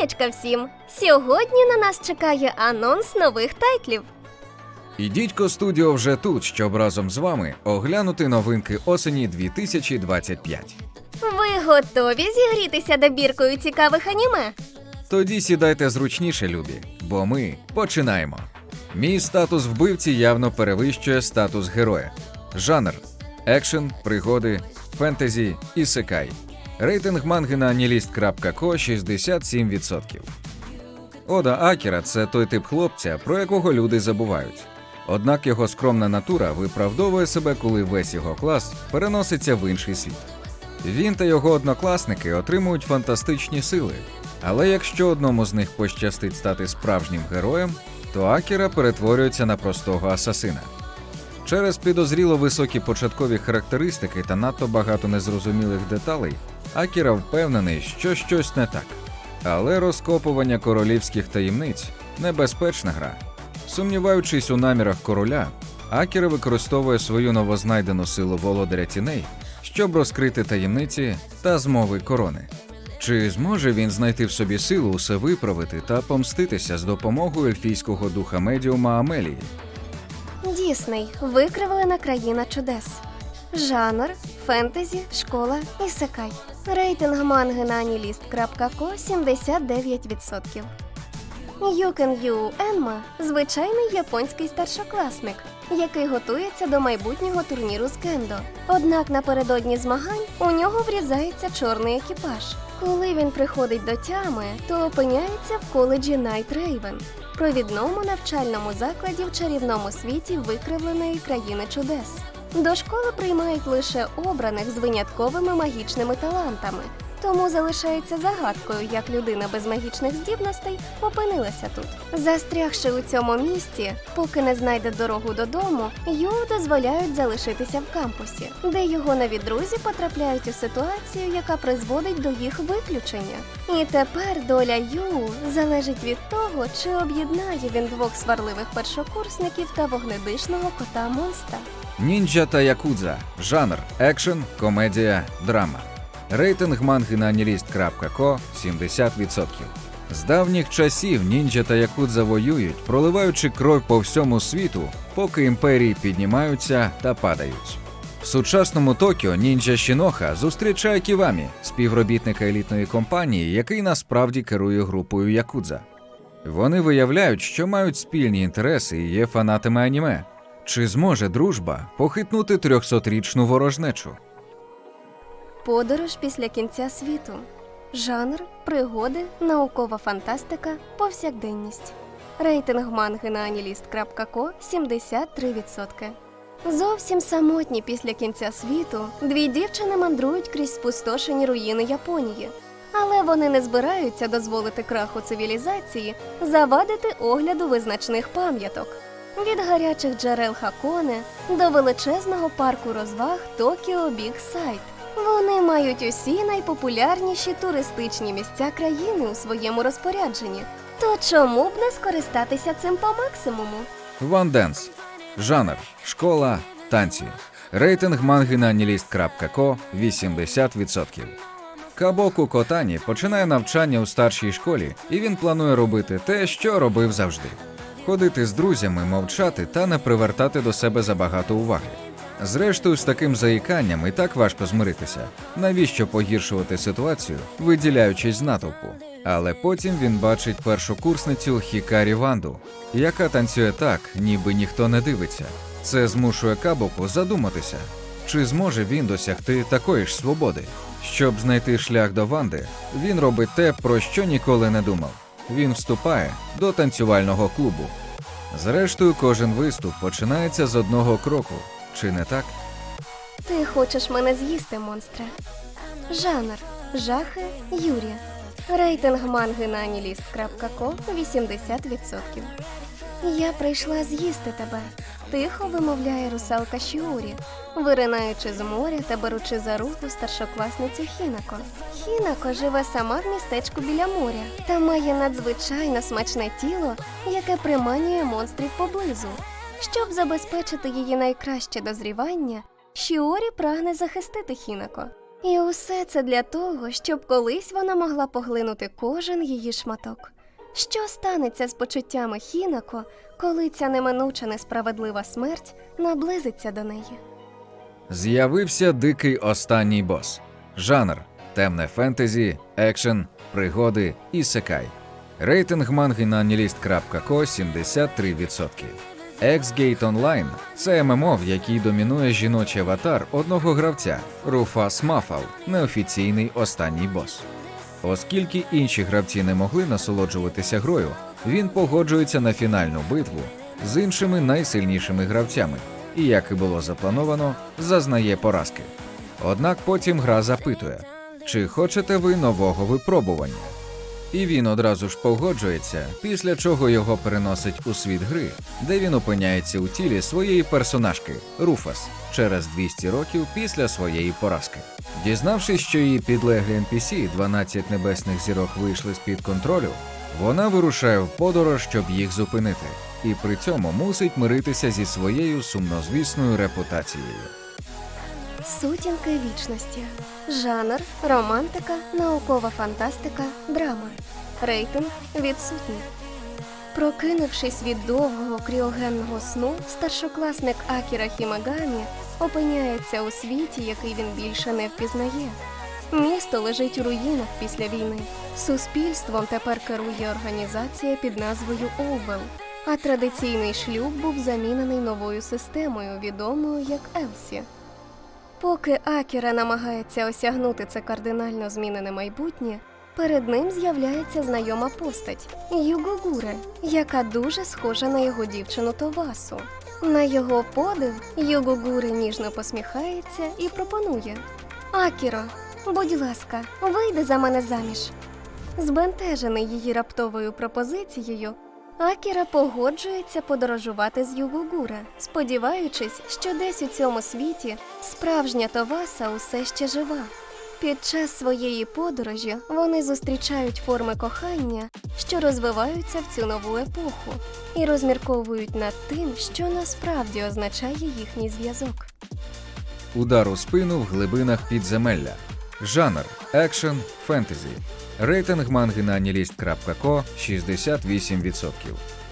Вітаннячка всім! Сьогодні на нас чекає анонс нових тайтлів. І дідько студіо вже тут, щоб разом з вами оглянути новинки осені 2025. Ви готові зігрітися добіркою цікавих аніме? Тоді сідайте зручніше, любі, бо ми починаємо. Мій статус вбивці явно перевищує статус героя. Жанр екшен, пригоди, фентезі і секай. Рейтинг манги на anilist.co 67%. Ода Акіра це той тип хлопця, про якого люди забувають. Однак його скромна натура виправдовує себе, коли весь його клас переноситься в інший світ. Він та його однокласники отримують фантастичні сили. Але якщо одному з них пощастить стати справжнім героєм, то Акіра перетворюється на простого асасина. Через підозріло високі початкові характеристики та надто багато незрозумілих деталей, Акіра впевнений, що щось не так. Але розкопування королівських таємниць небезпечна гра. Сумніваючись у намірах короля, Акіра використовує свою новознайдену силу володаря тіней, щоб розкрити таємниці та змови корони. Чи зможе він знайти в собі силу усе виправити та помститися з допомогою ельфійського духа медіума Амелії? Дісней викривлена країна чудес. Жанр фентезі, школа і секай. Рейтинг манги на anilist.co 79%. Юкен Ю Енма звичайний японський старшокласник, який готується до майбутнього турніру з кендо. Однак напередодні змагань у нього врізається чорний екіпаж. Коли він приходить до тями, то опиняється в коледжі Найт Рейвен, провідному навчальному закладі в чарівному світі викривленої країни чудес. До школи приймають лише обраних з винятковими магічними талантами. Тому залишається загадкою, як людина без магічних здібностей опинилася тут. Застрягши у цьому місці, поки не знайде дорогу додому, Ю дозволяють залишитися в кампусі, де його нові друзі потрапляють у ситуацію, яка призводить до їх виключення. І тепер доля Ю залежить від того, чи об'єднає він двох сварливих першокурсників та вогнедишного кота монстра. Ніндзя та Якудза. Жанр екшен, комедія, драма. Рейтинг манги на anilist.co 70%. З давніх часів ніндзя та якудза воюють, проливаючи кров по всьому світу, поки імперії піднімаються та падають. В сучасному Токіо ніндзя Шіноха зустрічає Ківамі, співробітника елітної компанії, який насправді керує групою Якудза. Вони виявляють, що мають спільні інтереси і є фанатами аніме. Чи зможе дружба похитнути 300-річну ворожнечу? Подорож після кінця світу. Жанр, пригоди, наукова фантастика, повсякденність. Рейтинг манги на anilist.co 73%. Зовсім самотні після кінця світу дві дівчини мандрують крізь спустошені руїни Японії. Але вони не збираються дозволити краху цивілізації завадити огляду визначних пам'яток. Від гарячих джерел Хаконе до величезного парку розваг Токіо Біг Сайт. Вони мають усі найпопулярніші туристичні місця країни у своєму розпорядженні. То чому б не скористатися цим по максимуму? One Dance. Жанр школа, танці. Рейтинг манги на anilist.co 80%. Кабоку Котані починає навчання у старшій школі, і він планує робити те, що робив завжди: ходити з друзями, мовчати та не привертати до себе забагато уваги. Зрештою, з таким заїканням і так важко змиритися. Навіщо погіршувати ситуацію, виділяючись з натовпу? Але потім він бачить першокурсницю Хікарі Ванду, яка танцює так, ніби ніхто не дивиться. Це змушує Кабоку задуматися, чи зможе він досягти такої ж свободи. Щоб знайти шлях до Ванди, він робить те, про що ніколи не думав. Він вступає до танцювального клубу. Зрештою, кожен виступ починається з одного кроку. Чи не так? Ти хочеш мене з'їсти, монстре. Жанр жахи Юрія. Рейтинг манги на anilist.co 80%. Я прийшла з'їсти тебе. Тихо вимовляє русалка Шіурі, виринаючи з моря та беручи за руку старшокласницю Хінако. Хінако живе сама в містечку біля моря та має надзвичайно смачне тіло, яке приманює монстрів поблизу. Щоб забезпечити її найкраще дозрівання, Шіорі прагне захистити Хінако. І усе це для того, щоб колись вона могла поглинути кожен її шматок. Що станеться з почуттями Хінако, коли ця неминуча несправедлива смерть наблизиться до неї? З'явився дикий останній бос. Жанр темне фентезі, екшен, пригоди і секай. Рейтинг манги на anilist.co 73%. X-Gate Online – це ММО, в якій домінує жіночий аватар одного гравця Руфас Мафал, неофіційний останній бос. Оскільки інші гравці не могли насолоджуватися грою, він погоджується на фінальну битву з іншими найсильнішими гравцями і, як і було заплановано, зазнає поразки. Однак потім гра запитує, чи хочете ви нового випробування? І він одразу ж погоджується, після чого його переносить у світ гри, де він опиняється у тілі своєї персонажки Руфас через 200 років після своєї поразки. Дізнавшись, що її підлеглі NPC 12 небесних зірок вийшли з-під контролю, вона вирушає в подорож, щоб їх зупинити, і при цьому мусить миритися зі своєю сумнозвісною репутацією. Сутінки вічності. Жанр, романтика, наукова фантастика, драма. Рейтинг відсутній. Прокинувшись від довгого кріогенного сну, старшокласник Акіра Хімагамі опиняється у світі, який він більше не впізнає. Місто лежить у руїнах після війни. Суспільством тепер керує організація під назвою Овел, а традиційний шлюб був замінений новою системою, відомою як Елсі. Поки Акіра намагається осягнути це кардинально змінене майбутнє, перед ним з'являється знайома постать Югогуре, яка дуже схожа на його дівчину Товасу. На його подив Югогуре ніжно посміхається і пропонує: Акіро, будь ласка, вийди за мене заміж. Збентежений її раптовою пропозицією, Акіра погоджується подорожувати з Югугура, сподіваючись, що десь у цьому світі справжня Товаса усе ще жива. Під час своєї подорожі вони зустрічають форми кохання, що розвиваються в цю нову епоху, і розмірковують над тим, що насправді означає їхній зв'язок. Удар у спину в глибинах підземелля. Жанр екшен, фентезі. Рейтинг манги на anilist.co 68%.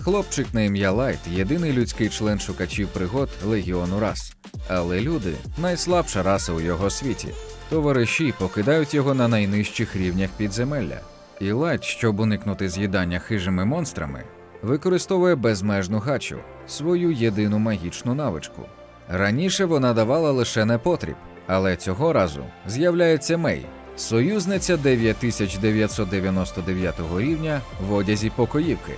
Хлопчик на ім'я Лайт єдиний людський член шукачів пригод легіону рас. Але люди найслабша раса у його світі. Товариші покидають його на найнижчих рівнях підземелля. І Лайт, щоб уникнути з'їдання хижими монстрами, використовує безмежну гачу, свою єдину магічну навичку. Раніше вона давала лише непотріб, але цього разу з'являється Мей, союзниця 9999 рівня в одязі покоївки.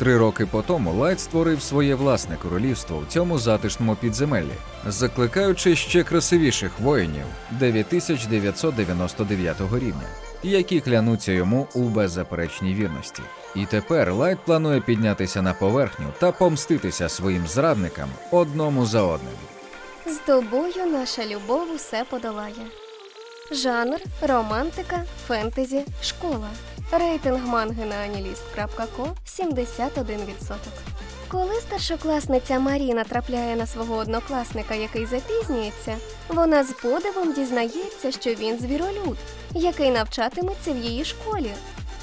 Три роки по тому Лайт створив своє власне королівство в цьому затишному підземеллі, закликаючи ще красивіших воїнів 9999 рівня, які клянуться йому у беззаперечній вірності. І тепер Лайт планує піднятися на поверхню та помститися своїм зрадникам одному за одним. З тобою наша любов усе подолає. Жанр, романтика, фентезі, школа. Рейтинг манги на anilist.co 71%. Коли старшокласниця Маріна трапляє на свого однокласника, який запізнюється, вона з подивом дізнається, що він звіролюд, який навчатиметься в її школі.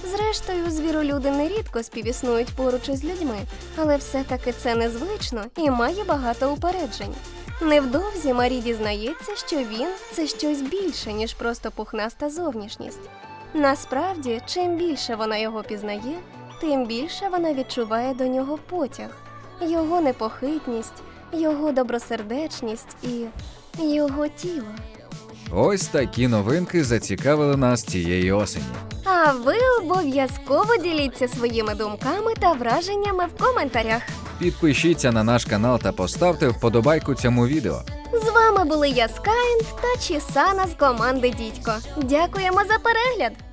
Зрештою, звіролюди нерідко співіснують поруч із людьми, але все-таки це незвично і має багато упереджень. Невдовзі Марі дізнається, що він це щось більше, ніж просто пухнаста зовнішність. Насправді, чим більше вона його пізнає, тим більше вона відчуває до нього потяг, його непохитність, його добросердечність і його тіло. Ось такі новинки зацікавили нас цієї осені. А ви обов'язково діліться своїми думками та враженнями в коментарях. Підпишіться на наш канал та поставте вподобайку цьому відео. З вами були я Скайнт та Чісана з команди Дідько. Дякуємо за перегляд!